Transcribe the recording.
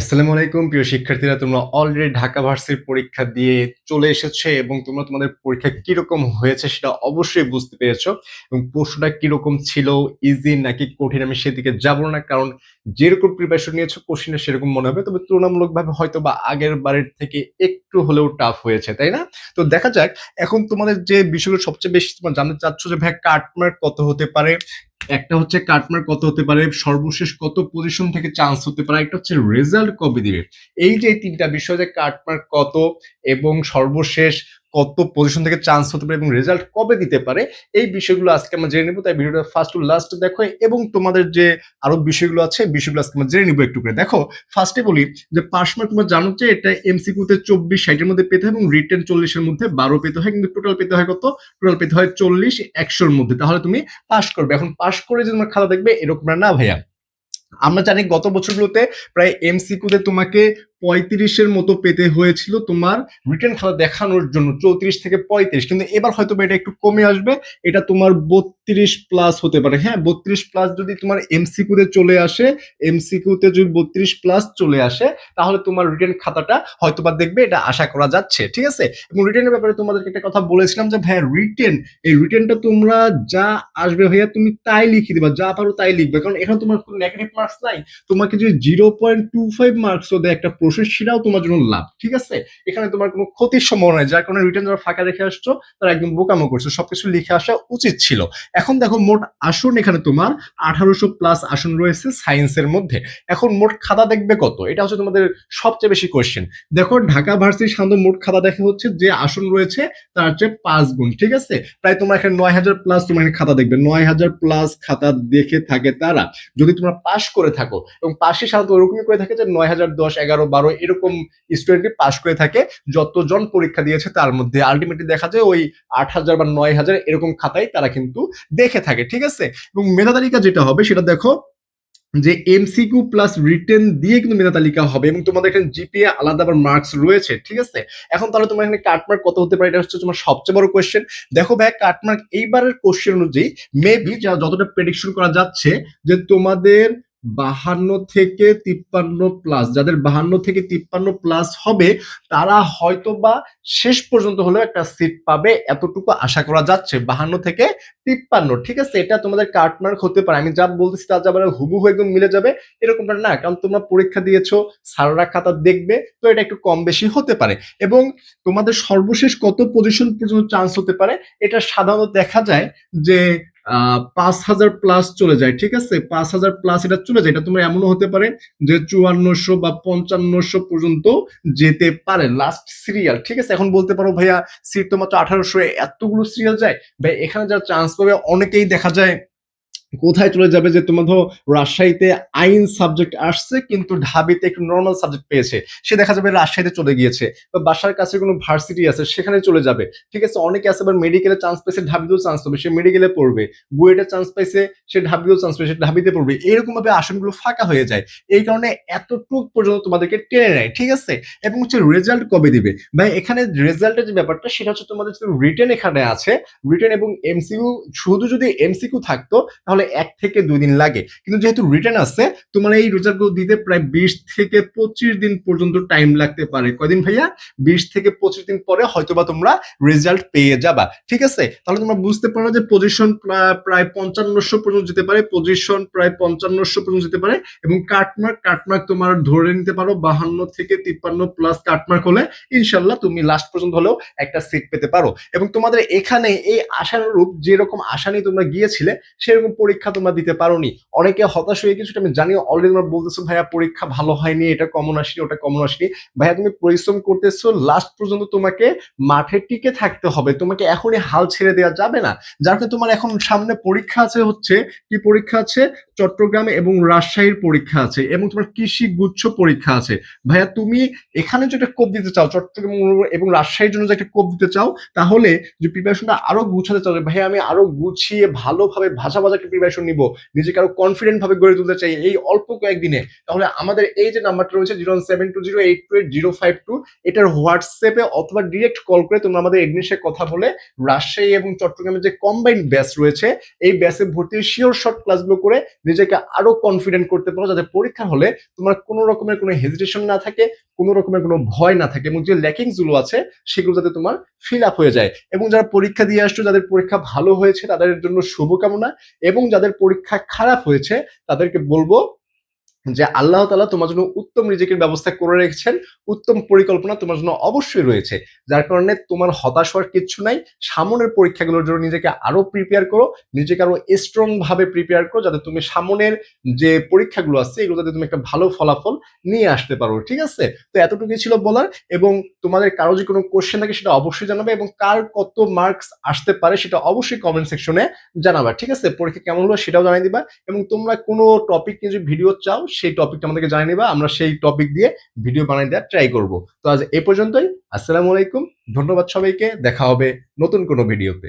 আসসালামু আলাইকুম, প্রিয় শিক্ষার্থীরা, তোমরা অলরেডি ঢাকা ভার্সিটির পরীক্ষা দিয়ে চলে এসেছে এবং তোমরা তোমাদের পরীক্ষা কীরকম হয়েছে সেটা অবশ্যই বুঝতে পেরেছ এবং প্রশ্নটা কীরকম ছিল ইজি নাকি কঠিন, আমি সেদিকে যাব না, কারণ যেরকম প্রিপারেশন নিয়েছো কোশ্চেনটা সেরকম মনে হবে, তবে তুলনামূলকভাবে হয়তো বা আগের বারের থেকে একটু হলেও টাফ হয়েছে, তাই না? তো দেখা যাক, এখন তোমাদের যে বিষয়গুলো সবচেয়ে বেশি তোমরা জানতে চাচ্ছ যে ভাই কাটমার্ক কত হতে পারে একটা হচ্ছে কাটমার্ক কত হতে পারে, সর্বশেষ কত পজিশন থেকে চান্স হতে পারে, একটা হচ্ছে রেজাল্ট কবে দিবে? এই যে তিনটা বিষয় যে কাটমার্ক কত এবং সর্বশেষ কত পজিশন থেকে চান্স হতে পারে এবং রেজাল্ট কবে দিতে পারে, এই বিষয়গুলো আজকে আমরা জেনে নেব। তাই ভিডিওটা ফার্স্ট টু লাস্ট দেখো এবং তোমাদের যে আরও বিষয়গুলো আছে, বিষয়গুলো আজকে আমরা জেনে নিবো একটু করে দেখো ফার্স্টে বলি যে পাস মার্ক তোমরা জানো যে এটা এমসিকিউ তে চব্বিশ, ষাটের মধ্যে পেতে হয় এবং রিটেন চল্লিশের মধ্যে বারো পেতে হয়, কিন্তু টোটাল পেতে হয় কত? টোটাল পেতে হয় চল্লিশ, একশোর মধ্যে। তাহলে তুমি পাস করবে। এখন পাস করে যে তোমার খাতা দেখবে, এরকম না ভাইয়া। আমরা জানি গত বছরগুলোতে প্রায় এমসিকিউতে তোমাকে পঁয়ত্রিশের মতো পেতে হয়েছিল তোমার রিটার্ন খাতা দেখানোর জন্য, চৌত্রিশ থেকে পঁয়ত্রিশ। কিন্তু এবার হয়তো এটা একটু কমে আসবে, এটা তোমার বত্রিশ প্লাস হতে পারে। হ্যাঁ বত্রিশ প্লাস যদি তোমার এমসিকিউতে চলে আসে এমসিকিউতে যদি বত্রিশ প্লাস চলে আসে, তাহলে তোমার রিটার্ন খাতাটা হয়তো বা দেখবে, এটা আশা করা যাচ্ছে, ঠিক আছে? এবং রিটার্নের ব্যাপারে তোমাদেরকে একটা কথা বলেছিলাম যে ভাইয়া রিটেন এই রিটেনটা তোমরা যা আসবে ভাইয়া তুমি তাই লিখে দিবা, যা পারো তাই লিখবে। কারণ এখানে তোমার কোনো নেগেটিভ মার্কস নাই। তোমাকে যদি জিরো পয়েন্ট টু ফাইভ মার্কসও দেয় একটা প্রশ্ন সেটাও তোমার জন্য লাভ, ঠিক আছে? এখানে তোমার কোনো ক্ষতির সম্ভাবনা নাই, যার কারণে রিটার্ন যারা ফাঁকা রেখে আসছো, তারা একদম বোকামো করছ, সবকিছু লিখে আসা উচিত ছিল। এখন দেখো মোট আসন এখানে তোমার আঠারোশো প্লাস আসন রয়েছে সায়েন্সের মধ্যে। এখন মোট খাতা দেখবে কত? এটা হচ্ছে তোমাদের সবচেয়ে বেশি কোয়েশ্চেন দেখো ঢাকা ভার্সিটির সাধারণত মোট খাতা দেখা হচ্ছে, যে আসন রয়েছে তার হচ্ছে পাঁচ গুণ, ঠিক আছে? প্রায় তোমার এখানে নয় হাজার প্লাস তোমার এখানে খাতা দেখবে। নয় হাজার প্লাস খাতা দেখে থাকে তারা। যদি তোমরা পাস করে থাকো, এবং পাশে সাধারণত ওরকমই করে থাকে যে নয় হাজার দশ এগারো বারো এরকম স্টুডেন্টই পাস করে থাকে, যতজন পরীক্ষা দিয়েছে তার মধ্যে আলটিমেটলি দেখা যায় ওই আট হাজার বা নয় হাজার এরকম খাতাই তারা কিন্তু দেখে থাকে, ঠিক আছে? এবং মেধা তালিকা যেটা হবে সেটা দেখো যে এমসিকিউ প্লাস রিটেন দিয়ে কিন্তু মেধা তালিকা হবে এবং তোমাদের এখানে জিপিএ আলাদা আবার মার্কস রয়েছে, ঠিক আছে? এখন তাহলে তোমার এখানে কাটমার্ক কত হতে পারে? এটা হচ্ছে তোমার সবচেয়ে বড় কোয়েশ্চেন দেখো ভাই কাটমার্ক এইবারের কোশ্চেন অনুযায়ী মেবি যা যতটা প্রেডিকশন করা যাচ্ছে যে তোমাদের বাহান্ন থেকে তিপ্পান্ন প্লাস যাদের বাহান্ন থেকে তিপ্পান্ন প্লাস হবে, তারা হয়তো বা শেষ পর্যন্ত হলেও একটা সিট পাবে এতটুকু আশা করা যাচ্ছে, বাহান্ন থেকে তিপ্পান্ন। ঠিক আছে? এটা তোমাদের কাটমার্ক হতে পারে। আমি যা বলতেছি তা যাবার হুবহু একদম মিলে যাবে। এরকমটা না, কারণ তোমরা পরীক্ষা দিয়েছ সাররা খাতা দেখবে, তো এটা একটু কম বেশি হতে পারে। এবং তোমাদের সর্বশেষ কত পজিশন পর্যন্ত চান্স হতে পারে? এটা সাধারণত দেখা যায় যে পাঁচ হাজার প্লাস চলে যায়, ঠিক আছে? পাঁচ হাজার প্লাস এটা চলে যায়, এটা তোমার এমনও হতে পারে যে চুয়ান্নশো বা পঞ্চান্নশো পর্যন্ত যেতে পারে লাস্ট সিরিয়াল ঠিক আছে? এখন বলতে পারো ভাইয়া সিট তো মাত্র আঠারোশো এতগুলো সিরিয়াল যায়, ভাই এখানে যারা চান্স পাবে, অনেকেই দেখা যায় কোথায় চলে যাবে যে তোমার ধরো রাজশাহীতে আইন সাবজেক্ট আসছে, কিন্তু ঢাবিতে একটু নর্মাল সাবজেক্ট পেয়েছে। সে দেখা যাবে রাজশাহীতে চলে গিয়েছে। বা বাসার কাছে কোনো ভার্সিটি আছে, সেখানে চলে যাবে। ঠিক আছে, অনেকে আছে আবার মেডিকেলে চান্স পেয়েছে, ঢাবিতেও চান্স পাবে। সে মেডিকেলে পড়বে। বুয়েটে চান্স পাইছে, সে ঢাবিতেও চান্স পেয়েছে ঢাবিতে পড়বে। এরকম ভাবে আসনগুলো ফাঁকা হয়ে যায়। এই কারণে এতটুক পর্যন্ত তোমাদেরকে টেনে নেয়। ঠিক আছে? এবং হচ্ছে রেজাল্ট কবে দিবে? ভাই, এখানে রেজাল্টের যে ব্যাপারটা, সেটা হচ্ছে তোমাদের রিটেন এখানে আছে। রিটেন এবং এমসিকিউ শুধু যদি এমসিকিউ থাকতো, তাহলে এক থেকে দুই দিন লাগে। কিন্তু যেহেতু রিটার্ন আছে তোমার এই রেজাল্টগুলো দিতে প্রায় বিশ থেকে পঁচিশ দিন পর্যন্ত টাইম লাগতে পারে। কয়দিন ভাইয়া? বিশ থেকে পঁচিশ দিন পরে হয়তোবা তোমরা রেজাল্ট পেয়ে যাবা। ঠিক আছে? তাহলে তোমরা বুঝতে পারো যে পজিশন প্রায় পঞ্চান্নশো পর্যন্ত যেতে পারে পজিশন প্রায় পঞ্চান্নশো পর্যন্ত যেতে পারে এবং কাটমার্ক কাটমার্ক তোমার ধরে নিতে পারো বাহান্ন থেকে তিপ্পান্ন প্লাস কাটমার্ক হলে ইনশাল্লাহ তুমি লাস্ট পর্যন্ত হলেও একটা সিট পেতে পারো। এবং তোমাদের এখানে এই আশানুরূপ যেরকম আশা নিয়ে তোমরা গিয়েছিলে, সেরকম পরীক্ষা তোমরা দিতে পারোনি। অনেকে হতাশ হয়ে গেছো আমি জানি অলরেডি তোমরা বলতেছো, ভাইয়া, পরীক্ষা ভালো হয়নি, এটা কমন আসেনি, ওটা কমন আসেনি। ভাইয়া, তুমি পরিশ্রম করতেছো লাস্ট পর্যন্ত তোমাকে মাঠে টিকে থাকতে হবে। তোমাকে এখনই হাল ছেড়ে দেওয়া যাবে না। যার ফলে তোমার এখন সামনে পরীক্ষা আছে হচ্ছে, কি পরীক্ষা আছে? চট্টগ্রামে এবং রাজশাহীর পরীক্ষা আছে এবং তোমার কৃষি গুচ্ছ পরীক্ষা আছে। ভাইয়া, তুমি এখানে একটা কোপ দিতে চাও, চট্টগ্রাম এবং রাজশাহীর জন্য যে একটা কোপ দিতে চাও, তাহলে যে প্রিপারেশনটা আরও গুছাতে চাও ভাইয়া, আমি আরও গুছিয়ে ভালোভাবে ভাষা ভাষা প্রিপারেশন নিব, নিজেকে আরও কনফিডেন্ট ভাবে গড়ে তুলতে চাই এই অল্প কয়েকদিনে, তাহলে আমাদের এই যে নাম্বারটা রয়েছে zero seven two zero eight two eight zero five two এটার হোয়াটসঅ্যাপে অথবা ডিরেক্ট কল করে তোমরা আমাদের এডমিনের সাথে কথা বলে রাজশাহী এবং চট্টগ্রামের যে কম্বাইন্ড ব্যাচ রয়েছে, এই ব্যাচে ভর্তি শিওর শর্ট ক্লাসগুলো করে নিজেকে আরও কনফিডেন্ট করতে পারো যাতে পরীক্ষা হলে তোমার কোনো রকমের কোনো হেজিটেশন না থাকে, কোনো রকমের কোনো ভয় না থাকে এবং যে ল্যাকিংসগুলো আছে সেগুলো যাতে তোমার ফিল আপ হয়ে যায়। এবং যারা পরীক্ষা দিয়ে আসছো, যাদের পরীক্ষা ভালো হয়েছে, তাদের জন্য শুভকামনা এবং যাদের পরীক্ষা খারাপ হয়েছে, তাদেরকে বলব যে আল্লাহ তালা তোমার জন্য উত্তম রিজিকের ব্যবস্থা করে রেখেছেন, উত্তম পরিকল্পনা তোমার জন্য অবশ্যই রয়েছে। যার কারণে তোমার হতাশ হওয়ার কিচ্ছু নাই, সামনের পরীক্ষাগুলোর জন্য নিজেকে আরও প্রিপেয়ার করো, নিজেকে আরও স্ট্রং ভাবে প্রিপেয়ার করো, যাতে তুমি সামনের যে পরীক্ষাগুলো আছে, এগুলো যাতে তুমি একটা ভালো ফলাফল নিয়ে আসতে পারো, ঠিক আছে? তো এতটুকুই ছিল বলার, এবং তোমাদের কারও যে কোনো কোশ্চেন থাকে সেটা অবশ্যই জানাবে, এবং কার কত মার্কস আসতে পারে সেটা অবশ্যই কমেন্ট সেকশনে জানাবা, ঠিক আছে? পরীক্ষা কেমন হলো সেটাও জানিয়ে দিবা, এবং তোমরা কোনো টপিক নিয়ে যদি ভিডিও চাও সেই টপিকটা আমাদেরকে জানিয়ে নেবা, আমরা সেই টপিক দিয়ে ভিডিও বানিয়ে দেওয়ার ট্রাই করব। তো আজ এ পর্যন্তই, আসসালামু আলাইকুম, ধন্যবাদ সবাইকে, দেখা হবে নতুন কোনো ভিডিওতে